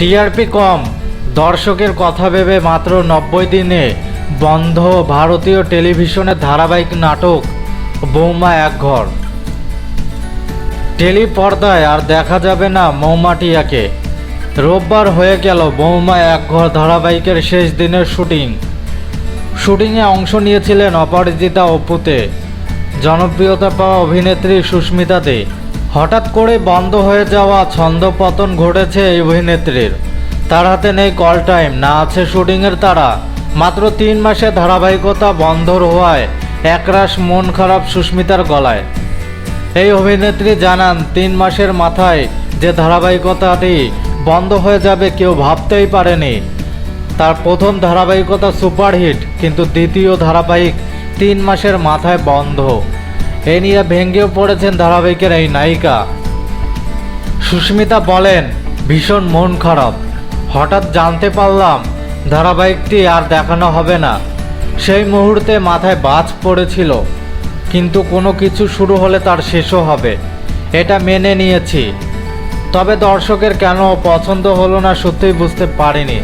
TRP কম। দর্শকের কথা ভেবে মাত্র নব্বই দিনে বন্ধ ভারতীয় টেলিভিশনের ধারাবাহিক নাটক, বৌমা এক ঘর। টেলি পর্দায় আর দেখা যাবে না মৌমাটিয়াকে রোববার হয়ে গেল বৌমা এক ঘর ধারাবাহিকের শেষ দিনের শুটিং। শুটিংয়ে অংশ নিয়েছিলেন অপরাজিতা অপুতে। জনপ্রিয়তা পাওয়া অভিনেত্রী সুস্মিতা দে। হঠাৎ করে বন্ধ হয়ে যাওয়া ছন্দপতন ঘটেছে এই অভিনেত্রীর। তার হাতে নেই কল টাইম, না আছে শুটিংয়ের তারা মাত্র তিন মাসে ধারাবাহিকতা বন্ধ হওয়ায় একরাশ মন খারাপ সুস্মিতার গলায়। এই অভিনেত্রী জানান, তিন মাসের মাথায় যে ধারাবাহিকতাটি বন্ধ হয়ে যাবে কেউ ভাবতেই পারেনি। তার প্রথম ধারাবাহিকতা সুপারহিট, কিন্তু দ্বিতীয় ধারাবাহিক তিন মাসের মাথায় বন্ধ। এ নিয়ে ভেঙ্গেও পড়েছেন ধারাবাহিকের এই নায়িকা। সুস্মিতা বলেন, ভীষণ মন খারাপ। হঠাৎ জানতে পারলাম, ধারাবাহিকটি আর দেখানো হবে না। সেই মুহূর্তে মাথায় বাজ পড়েছিল, কিন্তু কোনো কিছু শুরু হলে তার শেষও হবে। এটা মেনে নিয়েছি। তবে দর্শকের কেন পছন্দ হলো না সত্যিই বুঝতে পারিনি।